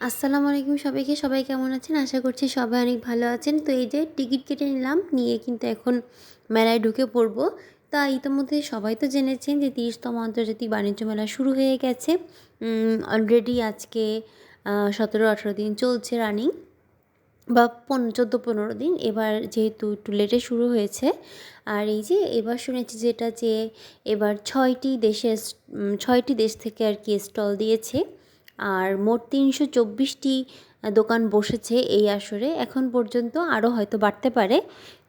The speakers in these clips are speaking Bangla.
আসসালামু আলাইকুম সবাইকে। সবাই কেমন আছেন? আশা করছি সবাই অনেক ভালো আছেন। তো এই যে টিকিট কেটে নিলাম, নিয়ে কিন্তু এখন মেলায় ঢুকে পড়ব। তা ইতিমধ্যে সবাই তো জেনেছেন যে তিরিশতম আন্তর্জাতিক বাণিজ্য মেলা শুরু হয়ে গেছে। অলরেডি আজকে সতেরো, আঠেরো দিন চলছে রানিং বা পন, চোদ্দ, পনেরো দিন। এবার যেহেতু একটু লেটে শুরু হয়েছে, আর এই যে এবার শুনেছি যেটা যে এবার ছয়টি দেশের ছয়টি দেশ থেকে আর কি স্টল দিয়েছে। আর মোট তিনশো চব্বিশটি দোকান বসেছে এই আসরে। এখন পর্যন্ত আরও হয়তো বাড়তে পারে।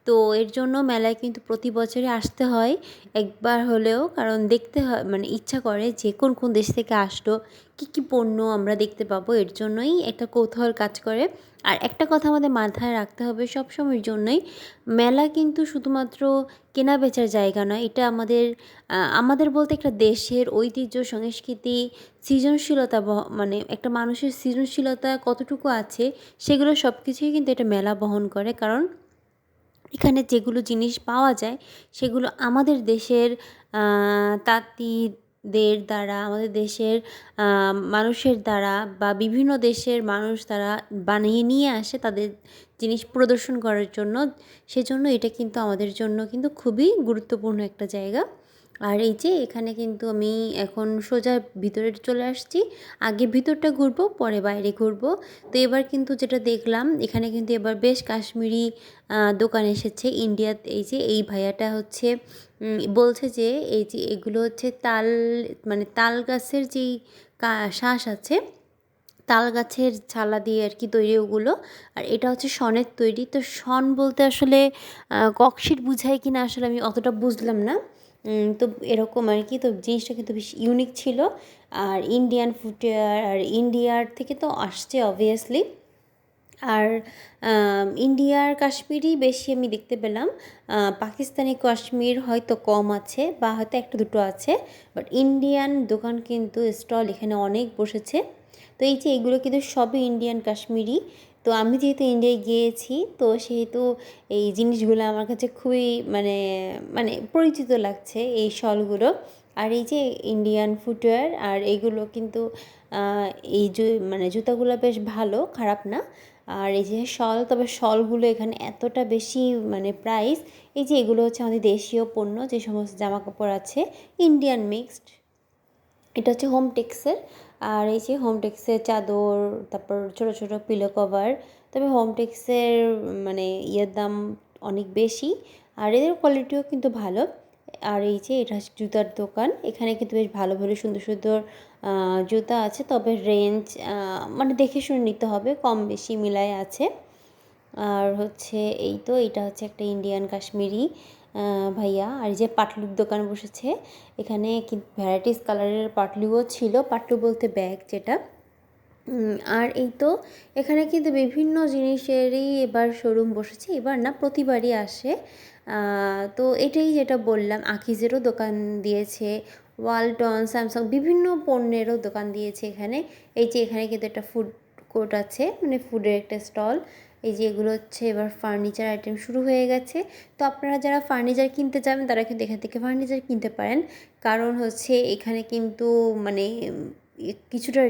তো এর জন্য মেলায় কিন্তু প্রতি বছরে আসতে হয়। একবার হলেও, কারণ দেখতে হয় মানে ইচ্ছা করে যে কোন কোন দেশ থেকে আসলো, কী কী পণ্য আমরা দেখতে পাবো, এর জন্যই একটা কৌতূহল কাজ করে। আর একটা কথা আমাদের মাথায় রাখতে হবে সব সময়ের জন্যই, মেলা কিন্তু শুধুমাত্র কেনা বেচার জায়গা নয়, এটা আমাদের আমাদের বলতে একটা দেশের ঐতিহ্য, সংস্কৃতি, সৃজনশীলতা মানে একটা মানুষের সৃজনশীলতা কতটুকু আছে, সেগুলো সব কিছুই কিন্তু এটা মেলা বহন করে। কারণ এখানে যেগুলো জিনিস পাওয়া যায়, সেগুলো আমাদের দেশের তাঁতিদের দ্বারা, আমাদের দেশের মানুষের দ্বারা বা বিভিন্ন দেশের মানুষ তারা বানিয়ে নিয়ে আসে তাদের জিনিস প্রদর্শন করার জন্য। সেজন্য এটা কিন্তু আমাদের জন্য কিন্তু খুবই গুরুত্বপূর্ণ একটা জায়গা। আর এই যে এখানে কিন্তু আমি এখন সোজা ভিতরে চলে আসছি। আগে ভিতরটা ঘুরবো, পরে বাইরে ঘুরবো। তো এবার কিন্তু যেটা দেখলাম, এখানে কিন্তু এবার বেশ কাশ্মীরি দোকান এসেছে ইন্ডিয়াত। এই যে এই ভাইয়াটা হচ্ছে বলছে যে এই যে এগুলো হচ্ছে তাল মানে তাল গাছের যেই শ্বাস আছে, তাল গাছের ছালা দিয়ে আর কি তৈরি ওগুলো। আর এটা হচ্ছে শনের তৈরি। তো শন বলতে আসলে ককশিট বুঝায় কি না আসলে আমি অতটা বুঝলাম না। তো এরকম আর কি, তো জিনিসটা কিন্তু বেশ ইউনিক ছিল। আর ইন্ডিয়ান ফুটওয়্যার আর ইন্ডিয়ার থেকে তো আসছে অবভিয়াসলি আর ইন্ডিয়ার কাশ্মীরই বেশি আমি দেখতে পেলাম। পাকিস্তানি কাশ্মীর হয়তো কম আছে বা হয়তো একটা দুটো আছে বাট ইন্ডিয়ান দোকান কিন্তু স্টল এখানে অনেক বসেছে। তো এই যে এগুলো কিন্তু সবই ইন্ডিয়ান কাশ্মীরি। তো আমি যেহেতু ইন্ডিয়ায় গিয়েছি, তো সেহেতু এই জিনিসগুলো আমার কাছে খুবই মানে মানে পরিচিত লাগছে এই শলগুলো। আর এই যে ইন্ডিয়ান ফুটওয়্যার আর এগুলো কিন্তু এই যে মানে জুতাগুলো বেশ ভালো, খারাপ না। আর এই যে শল, তবে শলগুলো এখানে এতটা বেশি মানে প্রাইস এই যে এগুলো হচ্ছে আমাদের দেশীয় পণ্য, যে সমস্ত জামা কাপড় আছে ইন্ডিয়ান মিক্সড এটা হচ্ছে হোম টেক্সের আর এই যে হোম টেক্সের চাদর, তারপর ছোটো ছোটো পিলো কভার তবে হোম টেক্সের মানে ইয়ের দাম অনেক বেশি, আর এদের কোয়ালিটিও কিন্তু ভালো। আর এই যে এটা জুতার দোকান, এখানে কিন্তু বেশ ভালো ভালো, সুন্দর সুন্দর জুতা আছে, তবে রেঞ্জ মানে দেখে শুনে নিতে হবে, কম বেশি মিলায় আছে। আর হচ্ছে এই তো, এটা হচ্ছে একটা ইন্ডিয়ান কাশ্মীরি ভাইয়া, আর যে পাটলুর দোকান বসেছে, এখানে ভ্যারাইটিস কালারের পাটলুও ছিল, পাটলু বলতে ব্যাগ যেটা। আর এই তো এখানে কিন্তু বিভিন্ন জিনিসেরই এবার শোরুম বসেছে, এবার না প্রতিবারই আসে। তো এটাই যেটা বললাম, আকিজেরও দোকান দিয়েছে ওয়ালটন স্যামসাং বিভিন্ন পণ্যেরও দোকান দিয়েছে এখানে। এই যে এখানে কিন্তু একটা ফুড কোর্ট আছে মানে ফুডের একটা স্টল এই যে এগুলো হচ্ছে এবার ফার্নিচার আইটেম শুরু হয়ে গেছে। তো আপনারা যারা ফার্নিচার কিনতে যাবেন, তারা কিন্তু এখান থেকে ফার্নিচার কিনতে পারেন। কারণ হচ্ছে এখানে কিন্তু মানে কিছুটা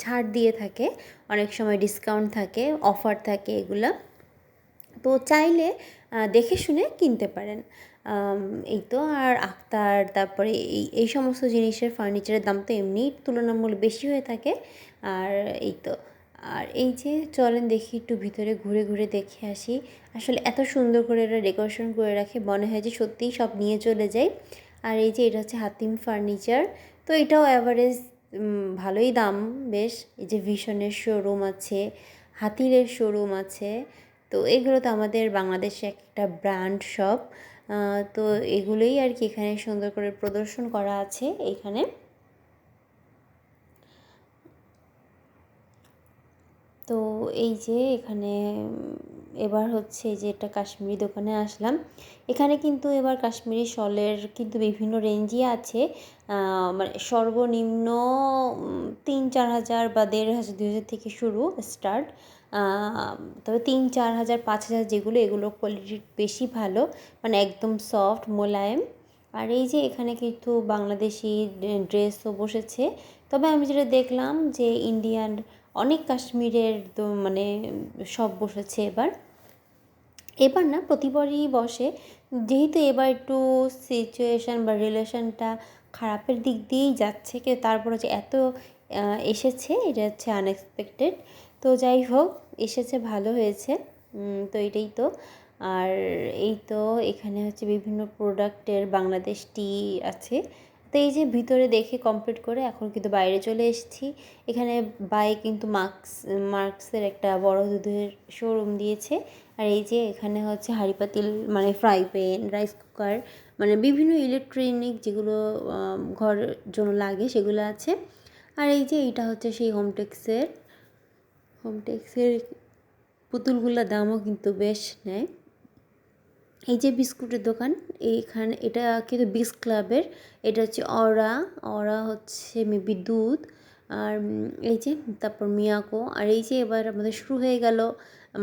ছাড় দিয়ে থাকে। অনেক সময় ডিসকাউন্ট থাকে অফার থাকে এগুলো। তো চাইলে দেখে শুনে কিনতে পারেন। এই তো আর আক্তার তারপরে এই এই সমস্ত জিনিসের ফার্নিচারের দাম তো এমনি তুলনামূলক বেশি হয়ে থাকে। আর এই তো আর এই যে, চলেন দেখি একটু ভিতরে ঘুরে ঘুরে দেখে আসি। আসলে এত সুন্দর করে এরা ডেকোরেশন করে রাখে, মনে হয় যে সত্যিই সব নিয়ে চলে যায়। আর এই যে, এটা হচ্ছে হাতিম ফার্নিচার তো এটাও অ্যাভারেজ ভালোই দাম বেশ। এই যে ভীষণের শোরুম আছে, হাতিরের শোরুম আছে। তো এগুলো তো আমাদের বাংলাদেশে একটা ব্র্যান্ড শপ তো এগুলোই আর কি এখানে সুন্দর করে প্রদর্শন করা আছে এখানে। তো এই যে এখানে এবার হচ্ছে যে এটা কাশ্মীরি দোকানে আসলাম। এখানে কিন্তু এবার কাশ্মীরি শলের কিন্তু বিভিন্ন রেঞ্জই আছে। মানে সর্বনিম্ন তিন চার হাজার বা দেড় হাজার, দুই হাজার থেকে শুরু স্টার্ট তবে তিন চার হাজার, পাঁচ হাজার যেগুলো এগুলো কোয়ালিটি বেশি ভালো মানে একদম সফট মোলায়েম। আর এই যে এখানে কিন্তু বাংলাদেশি ড্রেসও বসেছে। তবে আমি যেটা দেখলাম যে ইন্ডিয়ান অনেক কাশ্মীরের তো মানে সব বসেছে এবার। এবার না প্রতিবারই বসে। যেহেতু এবার একটু সিচুয়েশান বা রিলেশনটা খারাপের দিক দিয়েই যাচ্ছে কিন্তু তারপর হচ্ছে এত এসেছে, এটা হচ্ছে আনএক্সপেক্টেড তো যাই হোক, এসেছে, ভালো হয়েছে। তো এটাই তো। আর এই তো এখানে হচ্ছে বিভিন্ন প্রোডাক্টের বাংলাদেশ টি আছে। তো এই যে ভিতরে দেখে কমপ্লিট করে এখন কিন্তু বাইরে চলে এসেছি। এখানে বাই কিন্তু মার্কস মার্কসের একটা বড় দুধের শোরুম দিয়েছে। আর এই যে এখানে হচ্ছে হাঁড়ি পাতিল মানে ফ্রাই প্যান রাইস কুকার মানে বিভিন্ন ইলেকট্রনিক যেগুলো ঘর জন্য লাগে সেগুলো আছে। আর এই যে এইটা হচ্ছে সেই হোমটেক্সের হোমটেক্সের পুতুলগুলোর দামও কিন্তু বেশ নেয়। এই যে বিস্কুটের দোকান এইখানে, এটা কিন্তু বিস ক্লাবের এটা হচ্ছে অরা অরা হচ্ছে মেবি দুধ, আর এই যে, তারপর মিয়াকো আর এই যে এবার আমাদের শুরু হয়ে গেল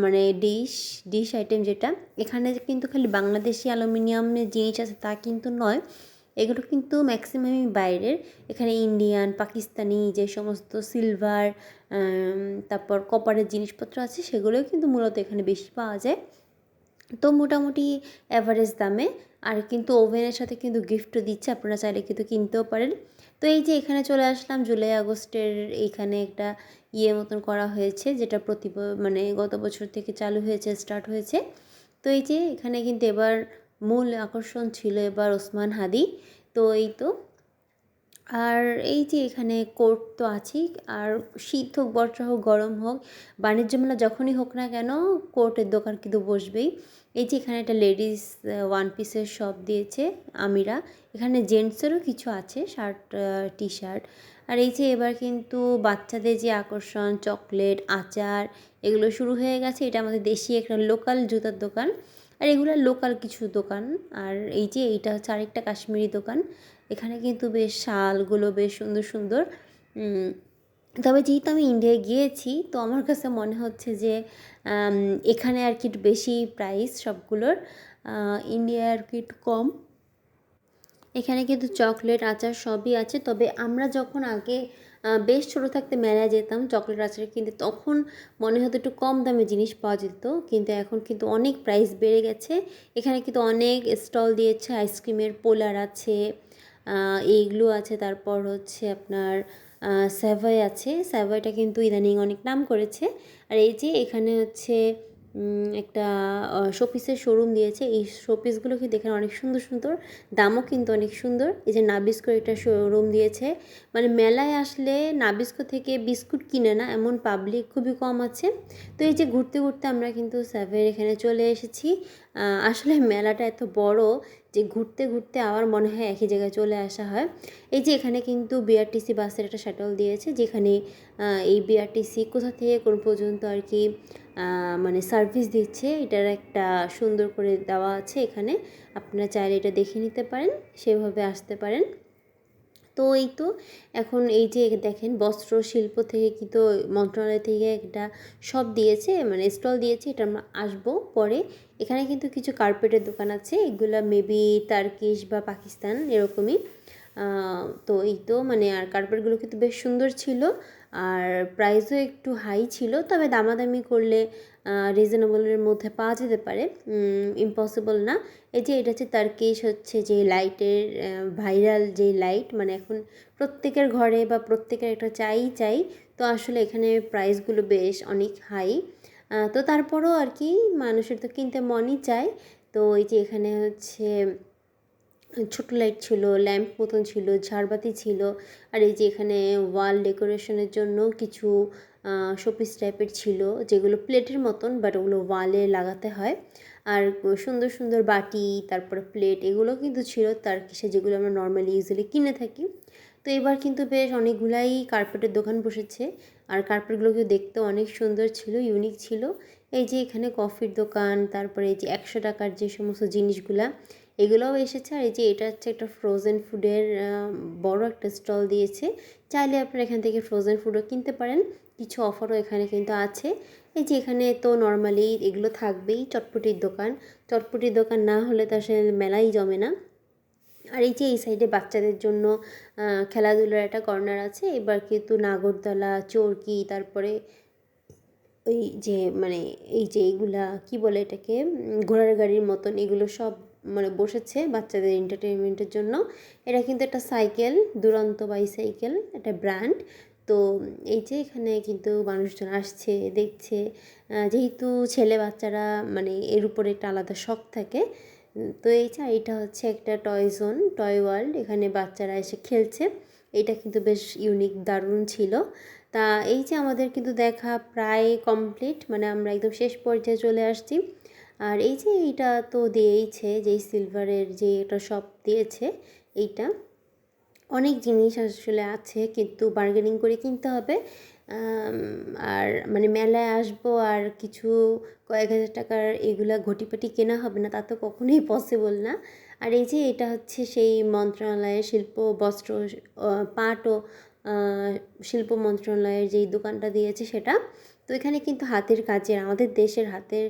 মানে ডিশ ডিশ আইটেম যেটা, এখানে কিন্তু খালি বাংলাদেশি অ্যালুমিনিয়ামের জিনিস আছে তা কিন্তু নয়, এগুলো কিন্তু ম্যাক্সিমামই বাইরের, এখানে ইন্ডিয়ান পাকিস্তানি যে সমস্ত সিলভার তারপর কপারের জিনিসপত্র আছে সেগুলোও কিন্তু মূলত এখানে বেশি পাওয়া যায়, তো মোটামুটি অ্যাভারেজ দামে আর কিন্তু ওভেনের সাথে কিন্তু গিফটও দিচ্ছে, আপনারা চাইলে কিন্তু কিনতেও পারেন। তো এই যে এখানে চলে আসলাম, জুলাই আগস্টের এইখানে একটা ইয়ে মতন করা হয়েছে, যেটা প্রতি মানে গত বছর থেকে চালু হয়েছে, স্টার্ট হয়েছে। তো এই যে এখানে কিন্তু এবার মূল আকর্ষণ ছিল এবার ওসমান হাদি। তো এই তো আর এই যে এখানে কোর্ট তো আছেই, আর শীত হোক বর্ষা হোক, গরম হোক, বাণিজ্য মেলা যখনই হোক না কেন, কোর্টের দোকান কিন্তু বসবেই। এই যে এখানে একটা লেডিস ওয়ান পিসের শপ দিয়েছে আমিরা। এখানে জেন্টসেরও কিছু আছে শার্ট টি শার্ট আর এই যে এবার কিন্তু বাচ্চাদের যে আকর্ষণ চকলেট আচার, এগুলো শুরু হয়ে গেছে। এটা আমাদের দেশি একটা লোকাল জুতার দোকান। আর এগুলো লোকাল কিছু দোকান। আর এই যে এইটা হচ্ছে আরেকটা কাশ্মীরি দোকান। এখানে কিন্তু বেশ শালগুলো বেশ সুন্দর সুন্দর। তবে যেহেতু আমি ইন্ডিয়ায় গিয়েছি, তো আমার কাছে মনে হচ্ছে যে এখানে আর কি বেশি প্রাইস সবগুলোর। ইন্ডিয়া আর কি কম। এখানে কিন্তু চকলেট, আচার সবই আছে। তবে আমরা যখন আগে বেশ ছোটো থাকতে মেলায় যেতাম, চকলেট, আচার কিনতে, তখন মনে হতো একটু কম দামে জিনিস পাওয়া যেত। কিন্তু এখন কিন্তু অনেক প্রাইস বেড়ে গেছে। এখানে কিন্তু অনেক স্টল দিয়েছে আইসক্রিমের পোলার আছে। এইগুলো আছে। তারপর হচ্ছে আপনার স্যাভয় আছে। স্যাভয়টা কিন্তু ইদানিং অনেক নাম করেছে। আর এই যে এখানে হচ্ছে একটা শোপিসের শোরুম দিয়েছে। এই শোপিসগুলো কিন্তু এখানে অনেক সুন্দর সুন্দর। দামও কিন্তু অনেক সুন্দর। এই যে নাবিস্কো একটা শোরুম দিয়েছে। মানে মেলায় আসলে নাবিস্কো থেকে বিস্কুট কিনে না, এমন পাবলিক খুবই কম আছে। তো এই যে ঘুরতে ঘুরতে আমরা কিন্তু স্যাভের এখানে চলে এসেছি। আসলে মেলাটা এত বড় যে ঘুরতে ঘুরতে আমার মনে হয় একই জায়গায় চলে আসা হয়। এই যে এখানে কিন্তু বিআরটিসি বাসের একটা শাটল দিয়েছে, যেখানে এই বিআরটিসি কোথা থেকে কোন পর্যন্ত আর কি মানে সার্ভিস দিচ্ছে, এটার একটা সুন্দর করে দেওয়া আছে এখানে। আপনারা চাইলে এটা দেখে নিতে পারেন, সেভাবে আসতে পারেন। তো এই তো এখন এই যে দেখেন বস্ত্র শিল্প থেকে কিন্তু মন্ত্রণালয় থেকে একটা সব দিয়েছে মানে স্টল দিয়েছে, এটা আমরা আসব পরে। এখানে কিন্তু কিছু কার্পেটের দোকান আছে, এগুলো মেবি তার্কিশ বা পাকিস্তান এরকমই। তো এই তো মানে আর কার্পেটগুলো কিন্তু বেশ সুন্দর ছিল, আর প্রাইসও একটু হাই ছিল, তবে দামাদামি করলে রিজনেবলের মধ্যে পাওয়া যেতে পারে। ইম্পসিবল না। এই যে এটা হচ্ছে তার্কিশ হচ্ছে যে লাইটের ভাইরাল যে লাইট মানে এখন প্রত্যেকের ঘরে বা প্রত্যেকের একটা চাই চাই, তো আসলে এখানে প্রাইসগুলো বেশ অনেক হাই তো তারপরও আর কি মানুষের তো কিনতে মনই চায়। তো এই যে এখানে হচ্ছে ছোট লাইট ছিল ল্যাম্প মতন ছিল, ঝাড়বাতি ছিল, আর এই যে এখানে ওয়াল ডেকোরেশনের জন্য কিছু শোপিস টাইপের ছিল, যেগুলো প্লেটের মতন বাট ওগুলো ওয়ালে লাগাতে হয়। আর সুন্দর সুন্দর বাটি, তারপরে প্লেট, এগুলো কিন্তু ছিল তার কিসে, যেগুলো আমরা নর্মালি ইউজুয়ালি কিনে থাকি। তো এবার কিন্তু বেশ অনেকগুলাই কার্পেটের দোকান বসেছে। আর কার্পেটগুলোকে দেখতে অনেক সুন্দর ছিল ইউনিক ছিল। এই যে এখানে কফির দোকান, তারপরে এই যে একশো টাকার যে সমস্ত জিনিসগুলা, এগুলোও এসেছে। আর এই যে এটা হচ্ছে একটা ফ্রোজেন ফুডের বড় একটা স্টল দিয়েছে। চাইলে আপনারা এখান থেকে ফ্রোজেন ফুডও কিনতে পারেন। কিছু অফারও এখানে কিন্তু আছে। এই যে এখানে তো নর্মালি এগুলো থাকবেই, চটপটির দোকান। চটপটির দোকান না হলে তো আসলে মেলাই জমে না। আর এই যে এই সাইডে বাচ্চাদের জন্য খেলাধুলার একটা কর্নার আছে। এবার কিন্তু নাগরদোলা, চরকি, তারপরে ওই যে মানে এই যে এইগুলা কি বলে এটাকে ঘোড়ার গাড়ির মতন এগুলো সব মানে বসেছে বাচ্চাদের এন্টারটেনমেন্টের জন্য। এটা কিন্তু একটা সাইকেল দুরন্ত বাইসাইকেল একটা ব্র্যান্ড তো এই যে এখানে কিন্তু মানুষজন আসছে, দেখছে যেহেতু ছেলে বাচ্চারা মানে এর উপরে একটা আলাদা শখ থাকে তো এই যে এটা হচ্ছে একটা টয় জোন টয় ওয়ার্ল্ড এখানে বাচ্চারা এসে খেলছে। এটা কিন্তু বেশ ইউনিক দারুণ ছিল। তা এই যে আমাদের কিন্তু দেখা প্রায় কমপ্লিট মানে আমরা একদম শেষ পর্যায়ে চলে আসছি। আর এই যে এইটা তো দিয়েইছে, যেই সিলভারের যে এটা সব দিয়েছে, এইটা। অনেক জিনিস আসলে আছে, কিন্তু বার্গেনিং করে কিনতে হবে। আর মানে মেলায় আসব আর কিছু কয়েক হাজার টাকার এগুলা ঘটিপাটি কেনা হবে না, তা তো কখনোই পসিবল না। আর এই যে এটা হচ্ছে সেই মন্ত্রণালয়ের শিল্প, বস্ত্র পাট ও শিল্প মন্ত্রণালয়ের যেই দোকানটা দিয়েছে সেটা। তো এখানে কিন্তু হাতের কাজের, আমাদের দেশের হাতের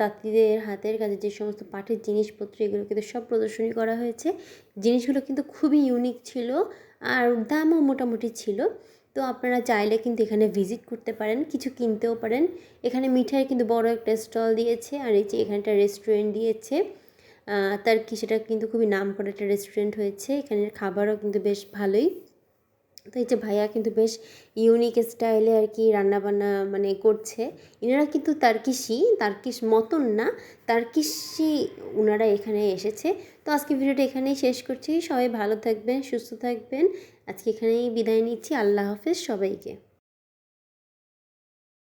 তাঁতিদের হাতের কাজের যে সমস্ত পাটের জিনিসপত্র, এগুলো কিন্তু সব প্রদর্শনী করা হয়েছে। জিনিসগুলো কিন্তু খুবই ইউনিক ছিল আর দামও মোটামুটি ছিল। তো আপনারা চাইলে কিন্তু এখানে ভিজিট করতে পারেন, কিছু কিনতেও পারেন। এখানে মিঠাই কিন্তু বড় একটা স্টল দিয়েছে আর এই যে এখানটা রেস্টুরেন্ট দিয়েছে। তার কি সেটা কিন্তু খুবই নাম করা একটা রেস্টুরেন্ট হয়েছে। এখানের খাবারও কিন্তু বেশ ভালোই। তো এই যে ভাইয়া কিন্তু বেশ ইউনিক স্টাইলে আর কি রান্নাবান্না মানে করছে। এনারা কিন্তু তার্কিশই তার্কিশ মতন না তার্কিশই ওনারা এখানে এসেছে। তো আজকে ভিডিওটা এখানেই শেষ করছি। সবাই ভালো থাকবেন, সুস্থ থাকবেন। আজকে এখানেই বিদায় নিচ্ছি। আল্লাহ হাফেজ সবাইকে।